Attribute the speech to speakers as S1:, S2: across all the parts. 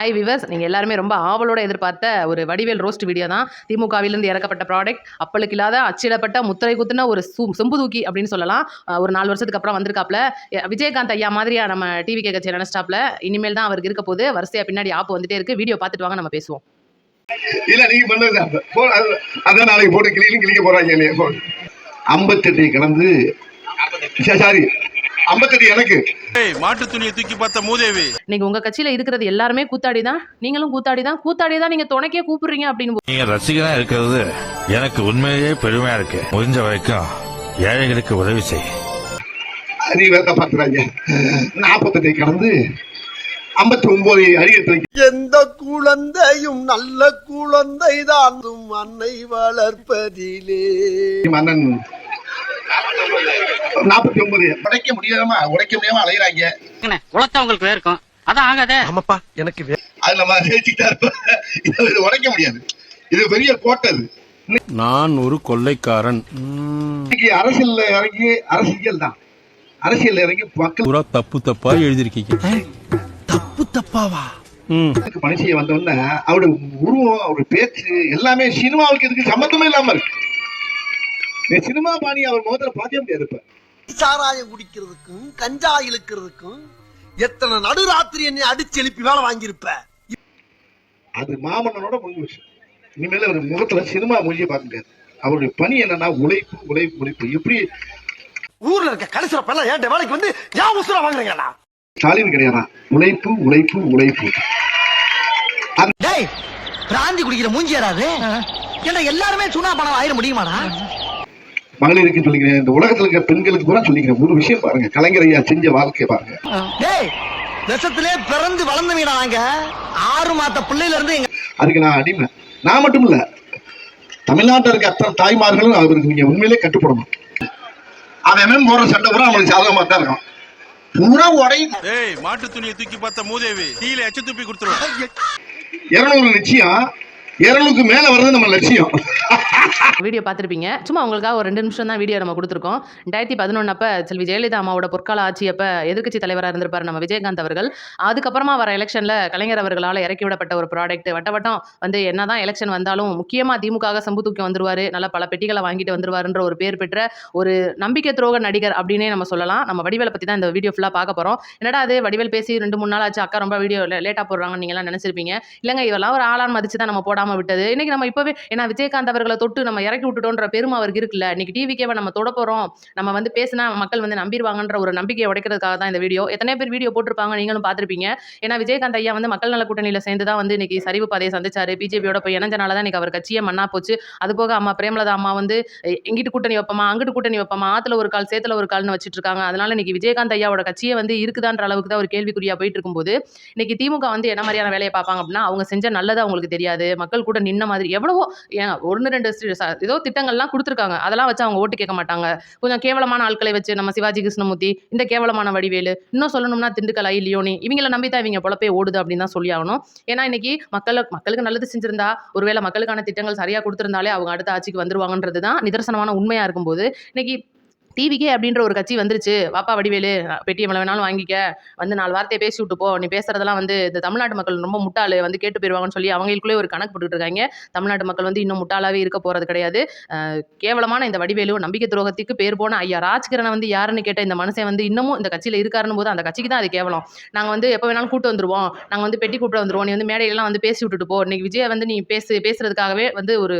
S1: Hi viewers நீங்கள் எல்லாருமே ரொம்ப ஆவலோட எதிர்பார்த்த ஒரு வடிவேல் ரோஸ்ட் வீடியோ தான். திமுகவிலிருந்து இறக்கப்பட்ட ப்ராடக்ட் அப்பளுக்கு இல்லாத அச்சிடப்பட்ட முத்திரை குத்துன ஒரு சு செம்பு தூக்கி அப்படின்னு சொல்லலாம். ஒரு நாலு வருஷத்துக்கு அப்புறம் வந்திருக்காப்ல விஜயகாந்த் ஐயா மாதிரியா நம்ம டிவி கேட்க ஸ்டாப்ல இனிமேல் தான் அவருக்கு இருக்க போது வரிசையா பின்னாடி ஆப் வந்துட்டே இருக்கு. வீடியோ பார்த்துட்டு வாங்க நம்ம பேசுவோம்.
S2: இல்ல நீங்க பண்ணது அதான் நாளைக்கு போட்டு கிளியும் கிளிக்க போறாங்க இல்லையா? ஐம்பத்தெட்டை கடந்து சாரி ஐம்பத்தெட்டு எனக்கு.
S3: ஏய் மாட்டு துணியை தூக்கி பார்த்த மூதேவி.
S1: இன்னைக்கு உங்க கட்சியில இருக்கிறது எல்லாருமே கூத்தாடி தான் நீங்களும் கூத்தாடி தான் கூத்தாடி தான் நீங்க துணைக்கே கூப்பிடுறீங்க அப்படின்னு
S4: நீங்க ரசிகனா இருக்கிறது எனக்கு உண்மையிலேயே பெருமையா இருக்கு. முடிஞ்ச வரைக்கும் ஏழைகளுக்கு உதவி செய்.
S2: நீ வேற பாக்குறாங்க நாற்பத்தெட்டை கடந்து ஐம்பத்தி ஒன்பது
S5: எந்த குழந்தையும் நல்ல குழந்தை தான் அன்னை வளர்ப்பதிலே.
S2: மன்னன் நாற்பத்தி ஒன்பது. உடைக்க முடியாம உடைக்க முடியாம அலையிறாங்க.
S6: உழைச்சவங்களுக்கு வேர்க்கும் அதான் ஆகாதே.
S5: ஆமாப்பா எனக்கு
S2: அது நம்ம ஜெயிச்சுட்டா இருப்போம். இது உடைக்க முடியாது. இது பெரிய கோட்டை
S7: நான் ஒரு கொள்ளைக்காரன்.
S2: இன்னைக்கு அரசியல்ல இறங்கி அரசியல் தான். அரசியல் இறங்கி மக்கள்
S7: பூரா தப்பு தப்பா எழுதிருக்கீங்க
S5: தப்பு தப்பாவா?
S7: ம்.
S2: மனுஷன் வந்தோடனே அவருடைய உருவம் அவருடைய பேச்சு எல்லாமே சினிமாவுக்கு இதுக்கு சம்மந்தமே இல்லாம இருக்கு. நீ சினிமா பாணி அவர் முகத்துல பார்க்கவே முடியாது இப்ப.
S5: சாராயம் குடிக்கிறதுக்கும் கஞ்சா இழுக்கிறதுக்கும் எத்தனை நடுராத்திரி என்னை அடிச்சு எழுப்பி வேலை வாங்கியிருப்ப?
S2: அது மாமன்னனோட முடிஞ்சு விஷயம். இனிமேல அவர் முகத்துல சினிமா மொழியை பார்க்க முடியாது. அவருடைய பணி என்னன்னா உழைப்பு உழைப்பு உழைப்பு. எப்படி
S5: ஊர்ல இருக்க கடைசியில பல்ல ஏன் வேலைக்கு வந்து ஏன் உசுரா வாங்குறீங்களா
S2: ஸ்டாலின் கிடையாதா உழைப்பு உழைப்பு உழைப்பு.
S8: டேய் பிராந்தி குடிக்கிற மூஞ்சியராது ஏன்னா எல்லாருமே சுனா பணம் ஆயிட முடியுமாடா?
S2: மகளிருக்கு சொல்லிக்கிறேன் இந்த உலகத்துல இருக்க பெண்களுக்கு கூட சொல்லிக்கிறேன். ஒரு விஷயம் பாருங்க. கலைஞர் ஐயா செஞ்ச வாழ்க்கையை பாருங்க.
S8: டேய் விஷத்திலே பிறந்து வளர்ந்தவீடா நாங்க ஆறு மாத்த பிள்ளையில இருந்து
S2: அதுக்கு நான் அடிமை. நான் மட்டும் இல்ல. தமிழ்நாட்டில் இருக்க அத்தனை தாய்மார்களும் அவருக்கு நீங்க உண்மையிலே கட்டுப்படணும். அவன் போற சண்டை பூரா அவனுக்கு சாதகமா தான் இருக்கும். பூரா உடையும்
S3: ஏய் மாட்டு துணியை தூக்கி பார்த்த மூதேவி டீல எச்ச துப்பி கொடுத்துருவேன்
S2: இருநூறு நிச்சயம். இரநூறுக்கு மேல வர்றது நம்ம லட்சியம்.
S1: வீடியோ பார்த்துருப்பீங்க. சும்மா உங்களுக்காக ஒரு ரெண்டு நிமிஷம் தான் வீடியோ நம்ம கொடுத்துருக்கோம். ரெண்டாயிரத்தி பதினொன்று அப்போ செல்வி ஜெயலலிதா அம்மாவோட பொற்கால ஆட்சி அப்போ எதிர்கட்சி தலைவராக இருந்திருப்பார் நம்ம விஜயகாந்த் அவர்கள். அதுக்கப்புறமா வர எலெக்ஷனில் கலைஞர் அவர்களால் இறக்கி விடப்பட்ட ஒரு ப்ராடக்ட் வட்ட வட்டம் வந்து என்னதான் எலெக்ஷன் வந்தாலும் முக்கியமாக திமுக சம்பு தூக்கி வந்துருவார் நல்ல பல பெட்டிகளை வாங்கிட்டு வந்துருவாருன்ற ஒரு பேர் பெற்ற ஒரு நம்பிக்கை துரோக நடிகர் அப்படின்னே நம்ம சொல்லலாம். நம்ம வடிவேலை பற்றி தான் இந்த வீடியோ ஃபுல்லாக பார்க்க போகிறோம் என்னடா அது வடிவேல் பேசி ரெண்டு மூணு நாள் ஆச்சு அக்கா ரொம்ப வீடியோ லேட்டாக போடுறாங்கன்னு நீங்களாம் நினச்சிருப்பீங்க. இல்லைங்க இதெல்லாம் ஒரு ஆளான் மதிச்சு தான் நம்ம போடாமல் விட்டது. இன்னைக்கு நம்ம இப்போவே ஏன்னா விஜயகாந்த் அவர்களை தொட்டு நம்ம இறக்கி விட்டுட்டோன்ற பெருமை அவருக்கு இருக்குல்ல. இன்றைக்கி டிவிக்கேவை நம்ம தொட போகிறோம் நம்ம வந்து பேசினா மக்கள் வந்து நம்பிடுவாங்கன்ற ஒரு நம்பிக்கையை உடைக்கிறதுக்காக தான் இந்த வீடியோ. எத்தனை பேர் வீடியோ போட்டிருப்பாங்க நீங்களும் பார்த்துருப்பீங்க. ஏன்னா விஜயகாந்த் ஐயா வந்து மக்கள் நல கூட்டணியில் சேர்ந்து தான் வந்து இன்றைக்கி சரிவு பாதையை சந்திச்சார். பிஜேபியோட போய் இணைஞ்சனால தான் இன்றைக்கி அவர் கட்சியே மண்ணா போச்சு. அது போக அம்மா பிரேமலதா அம்மா வந்து இங்கிட்டு எங்கிட்டு கூட்டணி வைப்பமா? அங்கிட்டு கூட்டணி வைப்பமா? ஆற்றுல ஒரு கால் சேத்துல ஒரு கால்னு வச்சுட்டு இருக்காங்க அதனால இன்னைக்கு விஜயகாந்த் ஐயாவோட கட்சியே வந்து இருக்குதான்ற அளவுக்கு தான் ஒரு கேள்விக்குறியா போயிட்டு இருக்கும்போது இன்னைக்கு திமுக வந்து என்ன மாதிரியான வேலையை பார்ப்பாங்க அப்படின்னா அவங்க செஞ்ச நல்லது அவங்களுக்கு தெரியாது. மக்கள் கூட நின்ன மாதிரி எவ்வளவோ ஏன் ஒன்று ரெண்டு ஏதோ திட்டங்கள்லாம் கொடுத்துருக்காங்க. அதெல்லாம் வச்சு அவங்க ஓட்டு கேட்க மாட்டாங்க. கொஞ்சம் கேவலமான ஆட்களை வச்சு நம்ம சிவாஜி கிருஷ்ணமூர்த்தி இந்த கேவலமான வடிவேலு இன்னும் சொல்லணும்னா திண்டுக்கல் ஐ லியோனி இவங்கள நம்பி தான் இவங்க பொழப்பே ஓடுது அப்படின்னு தான் சொல்லி ஆகணும். ஏன்னா இன்னைக்கு மக்கள் மக்களுக்கு நல்லது செஞ்சிருந்தா ஒருவேளை மக்களுக்கான திட்டங்கள் சரியாக கொடுத்துருந்தாலே அவங்க அடுத்த ஆட்சிக்கு வந்துருவாங்கன்றது தான் நிதர்சனமான உண்மையாக இருக்கும்போது இன்னைக்கு டிவிக்கே அப்படின்ற ஒரு கட்சி வந்துருச்சு. வாப்பா வடிவேலு பெட்டி எவ்வளோ வேணாலும் வாங்கிக்க. வந்து நாலு வார்த்தையை பேசி விட்டு போ நீ பேசுறதெல்லாம் வந்து இந்த தமிழ்நாட்டு மக்கள் ரொம்ப முட்டாள். வந்து கேட்டு போயிருவாங்கன்னு சொல்லி அவங்களுக்குள்ளே ஒரு கணக்கு போட்டுட்டு இருக்காங்க. தமிழ்நாட்டு மக்கள் வந்து இன்னும் முட்டாளாவே இருக்க போறது கிடையாது. கேவலமான இந்த வடிவேலு நம்பிக்கை துரோகத்துக்கு பேர் போன ஐயா ராஜ்கிரனை வந்து யாருன்னு கேட்ட இந்த மனுஷன் வந்து இன்னமும் இந்த கட்சியில் இருக்காருன்னு போது அந்த கட்சிக்கு தான் அது கேவலம். நாங்கள் வந்து எப்போ வேணாலும் கூட்டு வந்துருவோம். நாங்கள் வந்து பெட்டி கூப்பிட்டு வந்துருவோம். நீ வந்து மேடையெல்லாம் வந்து பேசி விட்டுட்டு போ. இன்னைக்கு விஜய் வந்து நீ பேசு பேசுறதுக்காகவே வந்து ஒரு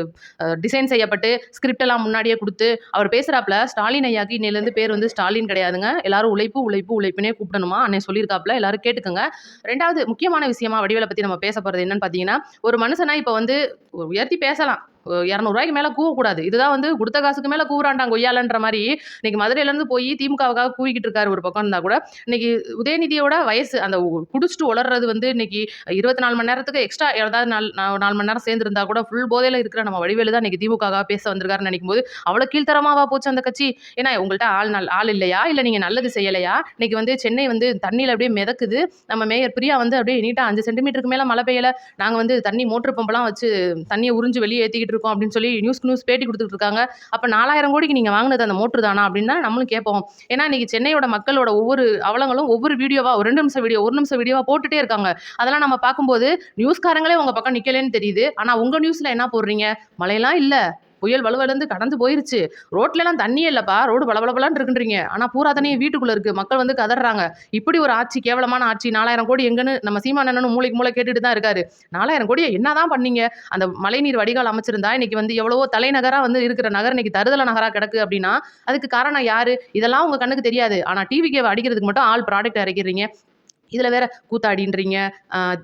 S1: டிசைன் செய்யப்பட்டு ஸ்கிரிப்டெல்லாம் முன்னாடியே கொடுத்து அவர் பேசுகிறாப்புல ஸ்டாலின் ஐயா ஐயாக்கு பேர் வந்து ஸ்டாலின் கிடையாதுங்க. எல்லாரும் உழைப்பு உழைப்பு உழைப்புனே கூப்பிடணுமா? அன்னை சொல்லியிருக்காப்புல. எல்லாரும் கேட்டுக்கோங்க. ரெண்டாவது முக்கியமான விஷயமா வடிவேலை பத்தி நம்ம பேச போறது என்னன்னு பார்த்தீங்கன்னா ஒரு மனுஷனா இப்போ வந்து உயர்த்தி பேசலாம். இரநூறுவாய்க்கு மேலே கூவக்கூடாது. இதுதான் வந்து கொடுத்த காசுக்கு மேலே கூவுறாண்டாங்க கொய்யாலன்ற மாதிரி. இன்னைக்கு மதுரையிலேருந்து போய் திமுகவுக்காக கூவிக்கிட்டு இருக்காரு ஒரு பக்கம் இருந்தால் கூட இன்னைக்கு உதயநிதியோட வயசு அந்த குடிச்சிட்டு வளர்றது வந்து இன்னைக்கு இருபத்தி நாலு மணி நேரத்துக்கு எக்ஸ்ட்ரா ஏதாவது நாலு நாலு மணி நேரம் சேர்ந்துருந்தா கூட ஃபுல் போதையில் இருக்கிற நம்ம வடிவேலு தான் இன்னைக்கு திமுகவாக பேச வந்திருக்காருன்னு நினைக்கும் போது அவ்வளோ கீழ்த்தரமாவா போச்சு அந்த கட்சி? ஏன்னா உங்கள்கிட்ட ஆள் நல் ஆள் இல்லையா? இல்லை நீங்கள் நல்லது செய்யலையா? இன்னைக்கு வந்து சென்னை வந்து தண்ணியில் அப்படியே மிதக்குது. நம்ம மேயர் பிரியா வந்து அப்படியே நீட்டாக அஞ்சு சென்டிமீட்டருக்கு மேலே மழை பெய்யல. நாங்கள் வந்து தண்ணி மோட்டர் பம்பெல்லாம் வச்சு தண்ணியை உறிஞ்சு வெளியே ஏற்றிக்கிட்டு பண்ணிட்டு இருக்கோம் அப்படின்னு சொல்லி நியூஸ்க்கு நியூஸ் பேட்டி கொடுத்துட்டு இருக்காங்க. அப்போ நாலாயிரம் கோடிக்கு நீங்கள் வாங்கினது அந்த மோட்ரு தானா அப்படின்னு தான் நம்மளும் கேட்போம். ஏன்னா இன்றைக்கி சென்னையோட மக்களோட ஒவ்வொரு அவலங்களும் ஒவ்வொரு வீடியோவா ஒரு ரெண்டு நிமிஷம் வீடியோ ஒரு நிமிஷம் வீடியோவா போட்டுட்டே இருக்காங்க. அதெல்லாம் நம்ம பார்க்கும்போது நியூஸ்காரங்களே உங்கள் பக்கம் நிற்கலன்னு தெரியுது. ஆனால் உங்கள் நியூஸில் என்ன போடுறீங்க? மழையெல்லாம் இல்லை. புயல் வலுவலந்து கடந்து போயிருச்சு. ரோட்லலாம் தண்ணியே இல்லைப்பா. ரோடு பளபளபலான்னு இருக்குன்றீங்க. ஆனால் பூரா தண்ணியும் வீட்டுக்குள்ளே இருக்கு. மக்கள் வந்து கதறாங்க இப்படி ஒரு ஆட்சி கேவலமான ஆட்சி நாலாயிரம் கோடி எங்கன்னு நம்ம சீமானன்னு மூளைக்கு மூளை கேட்டுட்டு தான் இருக்காரு. நாலாயிரம் கோடியை என்ன தான் பண்ணீங்க? அந்த மழைநீர் வடிகால் அமைச்சிருந்தா இன்னைக்கு வந்து எவ்வளவோ தலைநகராக வந்து இருக்கிற நகர் இன்னைக்கு தருதல நகராக கிடக்கு அப்படின்னா அதுக்கு காரணம் யாரு? இதெல்லாம் உங்கள் கண்ணுக்கு தெரியாது. ஆனா டிவிக்கு அடிக்கிறதுக்கு மட்டும் ஆள் ப்ராடக்ட் இறக்கிறீங்க இதில் வேற கூத்தாடின்றீங்க.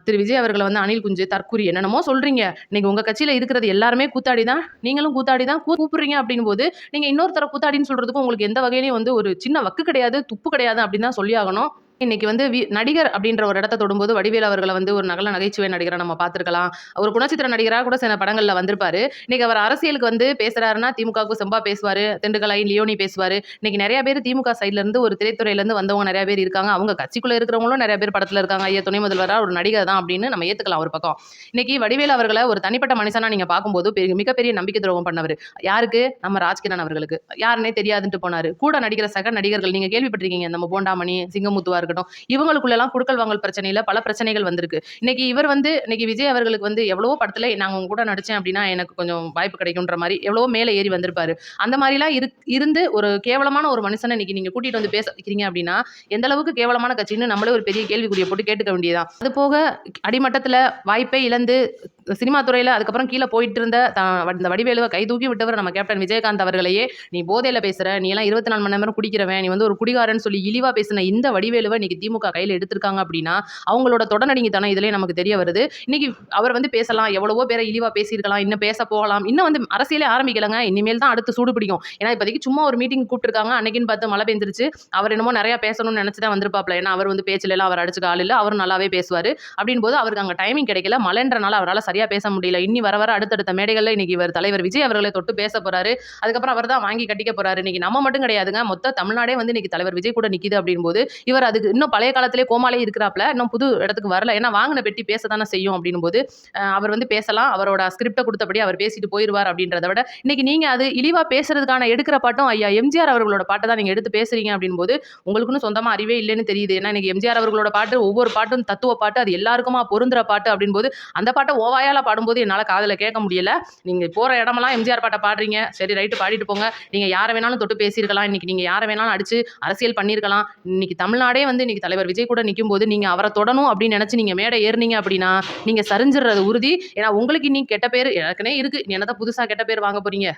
S1: திரு விஜய் அவர்களை வந்து அனில் குஞ்சு தற்கூரி என்னென்னமோ சொல்கிறீங்க நீங்கள் உங்கள் கட்சியில் இருக்கிறது எல்லாருமே கூத்தாடி தான் நீங்களும் கூத்தாடி தான் கூ- கூப்பிடுறீங்க அப்படின் போது நீங்கள் இன்னொருத்தர கூத்தாடின்னு சொல்கிறதுக்கும் உங்களுக்கு எந்த வகையிலையும் வந்து ஒரு சின்ன வக்கு கிடையாது துப்பு கிடையாது அப்படின்னு தான் சொல்லி ஆகணும். இன்னைக்கு வந்து வி நடிகர் அப்படின்ற ஒரு இடத்த தொடும்போது வடிவேல் அவர்களை வந்து ஒரு நகல நகைச்சுவை நடிகரை நம்ம பார்த்துருக்கலாம். அவர் குணச்சித்திர நடிகராக கூட சில படங்களில் வந்திருப்பாரு. இன்னைக்கு அவர் அரசியலுக்கு வந்து பேசுறாருன்னா திமுகவுக்கு செம்பா பேசுவார் திண்டுக்கலை லியோனி பேசுவார். இன்னைக்கு நிறைய பேர் திமுக சைட்லேருந்து ஒரு திரைத்துறையிலேருந்து வந்தவங்க நிறைய பேர் இருக்காங்க. அவங்க கட்சிக்குள்ளே இருக்கிறவங்களும் நிறைய பேர் படத்தில் இருக்காங்க. ஐயா துணை முதல்வராக ஒரு நடிகர் தான் அப்படின்னு நம்ம ஏற்றுக்கலாம் ஒரு பக்கம். இன்னைக்கு வடிவேல் அவர்களை ஒரு தனிப்பட்ட மனுஷனாக நீங்கள் பார்க்கும்போது பெரிய மிகப்பெரிய நம்பிக்கை துரோகம் பண்ணவர். யாருக்கு? நம்ம ராஜ்கிரண் அவர்களுக்கு. யாருன்னே தெரியாதுன்ட்டு போனார். கூட நடிக்கிற சக நடிகர்கள் நீங்கள் கேள்விப்பட்டிருக்கீங்க. நம்ம போண்டாமணி சிங்கமுத்துவார் இருக்கட்டும். இவங்களுக்குள்ளெல்லாம் குடுக்கல் வாங்கல் பிரச்சனையில பல பிரச்சனைகள் வந்திருக்கு. இன்னைக்கு இவர் வந்து இன்னைக்கு விஜய் அவர்களுக்கு வந்து எவ்வளவோ படத்துல நாங்கள் உங்க கூட நடிச்சேன் அப்படின்னா எனக்கு கொஞ்சம் வாய்ப்பு கிடைக்குன்ற மாதிரி எவ்வளவோ மேலே ஏறி வந்திருப்பாரு. அந்த மாதிரிலாம் இரு இருந்து ஒரு கேவலமான ஒரு மனுஷனை இன்னைக்கு நீங்க கூட்டிட்டு வந்து பேச வைக்கிறீங்க அப்படின்னா எந்த அளவுக்கு கேவலமான கட்சின்னு நம்மளே ஒரு பெரிய கேள்விக்குரிய போட்டு கேட்டுக்க வேண்டியதான் அது போக அடிமட்டத்துல வாய்ப்பை இழந்து சினிமா துறையில் அதுக்கப்புறம் கீழே போயிட்டு இருந்த த- இந்த வடிவேலுவை கை தூக்கி விட்டவர் நம்ம கேப்டன் விஜயகாந்த் அவர்களையே நீ போதையில் பேசுகிற நீ எல்லாம் இருபத்தி நாலு மணி நேரம் குடிக்கிறவன் நீ வந்து ஒரு குடிகாரன்னு சொல்லி இழிவாக பேசின இந்த வடிவேலுவை இன்னைக்கு திமுக கையில் எடுத்திருக்காங்க அப்படின்னா அவங்களோட தொடர்நடிங்க தானே இதிலே நமக்கு தெரிய வருது. இன்னைக்கு அவர் வந்து பேசலாம் எவ்வளவோ பேரை இழிவாக பேசியிருக்கலாம் இன்னும் பேச போகலாம் இன்னும் வந்து அரசியலே ஆரம்பிக்கலங்க இனிமேல் தான் அடுத்து சூடு பிடிக்கும். ஏன்னா இப்போதைக்கு சும்மா ஒரு மீட்டிங் கூப்பிட்டுருக்காங்க அன்னைக்குன்னு பார்த்து மழை பெஞ்சிருச்சு அவர் என்னமோ நிறையா பேசணும்னு நினச்சி தான் வந்திருப்பாப்ல ஏன்னா அவர் வந்து பேச்சில் எல்லாம் அவர் அடிச்சுக்க ஆள் இல்லை அவர் நல்லாவே பேசுவார். அப்படின் போது அவருக்கு அங்கே டைமிங் கிடைக்கல. மழைன்றனால அவரால் சரியாக பேச முடியல. இன்னி வர வர அடுத்தடுத்த மேடைகளில் இன்னைக்கு இவர் தலைவர் விஜய் அவர்களை தொட்டு பேச போறாரு. அதுக்கப்புறம் அவர் தான் வாங்கி கட்டிக்க போறாரு. இன்னைக்கு நம்ம மட்டும் கிடையாதுங்க. மொத்த தமிழ்நாடே வந்து இன்னைக்கு தலைவர் விஜய் கூட நிக்குது அப்படின்போது இவர் அதுக்கு இன்னும் பழைய காலத்திலே கோமாலே இருக்கிறாப்ல இன்னும் புது இடத்துக்கு வரல. ஏன்னா வாங்கின பெட்டி பேச தானே செய்யும் அப்படின்போது அவர் வந்து பேசலாம். அவரோட ஸ்கிரிப்டை கொடுத்தபடி அவர் பேசிட்டு போயிடுவார் அப்படின்றத விட இன்னைக்கு நீங்க அது இழிவா பேசுறதுக்கான எடுக்கிற பாட்டும் ஐயா எம்ஜிஆர் அவர்களோட பாட்டை தான் நீங்க எடுத்து பேசுறீங்க அப்படின்போது உங்களுக்குன்னு சொந்தமா அறிவே இல்லைன்னு தெரியுது. ஏன்னா இன்னைக்கு எம்ஜிஆர் அவர்களோட பாட்டு ஒவ்வொரு பாட்டும் தத்துவ பாட்டு அது எல்லாருக்குமா பொருந்துற பாட்டு அப்படின்போது அந்த பாட்டை ஓவாயால பாடும்போது என்னால் காதில் கேட்க முடியல. நீங்கள் போகிற இடமெல்லாம் எம்ஜிஆர் பாட்டை பாடுறீங்க. சரி ரைட்டு பாடிட்டு போங்க. நீங்கள் யாரை வேணாலும் தொட்டு பேசியிருக்கலாம். இன்றைக்கி நீங்கள் யாரை வேணாலும் அடிச்சு அரசியல் பண்ணியிருக்கலாம். இன்றைக்கி தமிழ்நாடே வந்து இன்றைக்கி தலைவர் விஜய் கூட நிற்கும் போது நீங்கள் அவரை தொடணும் அப்படின்னு நினச்சி நீங்கள் மேடை ஏறுனீங்க அப்படின்னா நீங்கள் சரிஞ்சிடுறது உறுதி. ஏன்னா உங்களுக்கு இன்னைக்கு கெட்ட பேர் எனக்குனே இருக்குது என்னதான் புதுசாக கெட்ட பேர் வாங்க போகிறீங்க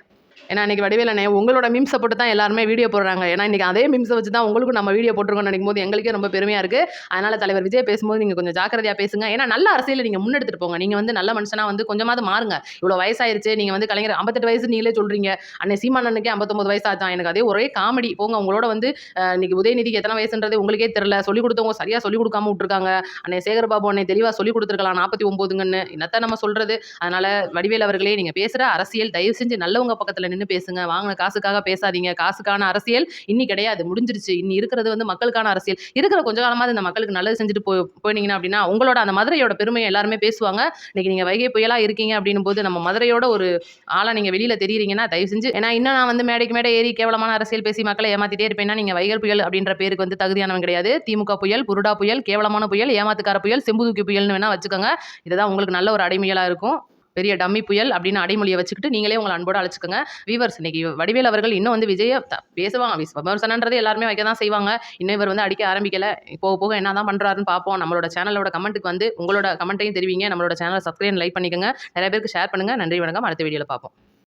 S1: ஏன்னா இன்னைக்கு வடிவேலனே உங்களோட மீம்ஸை போட்டு தான் எல்லாருமே வீடியோ போடுறாங்க. ஏன்னா இன்னைக்கு அதே மீம்ஸை வச்சு தான் உங்களுக்கும் நம்ம வீடியோ போட்டிருக்கோம்னு நினைக்கும் போது எங்களுக்கே ரொம்ப பெருமையாக இருக்குது அதனால் தலைவர் விஜய் பேசும்போது நீங்கள் கொஞ்சம் ஜாக்கிரதையாக பேசுங்க. ஏன்னா நல்ல அரசியல் நீங்கள் முன்னெடுத்துட்டு போங்க. நீங்கள் வந்து நல்ல மனுஷனா வந்து கொஞ்சமாவது மாறுங்க. இவ்வளோ வயசாயிருச்சு நீங்கள் வந்து கலைஞர் ஐம்பத்தெட்டு வயசு நீங்களே சொல்கிறீங்க அன்னை சீமானனுக்கே ஐம்பத்தொம்பது வயசு ஆச்சான் எனக்கு அதே ஒரே காமெடி. போங்க உங்களோட வந்து இன்றைக்கி உதயநிதிக்கு எத்தனை வயசுன்றது உங்களுக்கே தெரில சொல்லிக் கொடுத்தவங்க சரியாக சொல்லிக் கொடுக்காம விட்டுருக்காங்க. அன்னை சேகர்பாபு அன்னை தெளிவாக சொல்லிக் கொடுத்துருக்கலாம். நாற்பத்தி ஒம்போதுங்கன்னு. என்னத்தை நம்ம சொல்கிறது அதனால் வடிவேல் அவர்களே நீங்கள் பேசுகிற அரசியல் தயவு செஞ்சு நல்லவங்க பக்கத்தில் நின்று பேசுங்க. வாங்கின காசுக்காக பேசாதீங்க. காசுக்கான அரசியல் இன்னி கிடையாது. முடிஞ்சிருச்சு. இன்னி இருக்கிறது வந்து மக்களுக்கான அரசியல். இருக்கிற கொஞ்ச காலமாக இந்த மக்களுக்கு நல்லது செஞ்சுட்டு போய் போனீங்கன்னா அப்படின்னா உங்களோட அந்த மதுரையோட பெருமையை எல்லாருமே பேசுவாங்க. இன்னைக்கு நீங்கள் வைகை புயலாக இருக்கீங்க அப்படின்னும் போது நம்ம மதுரையோட ஒரு ஆளாக நீங்கள் வெளியில் தெரியுறீங்கன்னா தயவு செஞ்சு ஏன்னா இன்னும் நான் வந்து மேடைக்கு மேடை ஏறி கேவலமான அரசியல் பேசி மக்களை ஏமாத்திட்டே இருப்பேன்னா நீங்கள் வைகை புயல் அப்படின்ற பேருக்கு வந்து தகுதியானவன் கிடையாது. திமுக புயல் புருடா புயல் கேவலமான புயல் ஏமாத்துக்கார புயல் செம்புதூக்கி புயல்னு வேணால் வச்சுக்கோங்க. இதுதான் உங்களுக்கு நல்ல ஒரு அடைமுயலாக இருக்கும். பெரிய டம்மி புயல் அப்படின்னு அடைமொழியை வச்சுக்கிட்டு நீங்களே உங்களை அன்போடு அழைச்சிக்கோங்க. வீவர்ஸ் இன்னைக்கு வடிவேல் அவர்கள் இன்னும் வந்து விஜய பேசுவாங்க. விமர்சனன்றது எல்லாருமே வைக்க தான் செய்வாங்க. இன்னும் இவர் வந்து அடிக்க ஆரம்பிக்கல. போக போக என்ன தான் பண்ணுறாருன்னு பார்ப்போம். நம்மளோட சேனலோட கமெண்ட்டுக்கு வந்து உங்களோட கமெண்ட்டையும் தெரிவிங்க. நம்மளோட சேனலை சப்ஸ்கிரைப் லைக் பண்ணிக்கோங்க. நிறைய பேருக்கு ஷேர் பண்ணுங்க. நன்றி வணக்கம். அடுத்த வீடியோவில் பார்ப்போம்.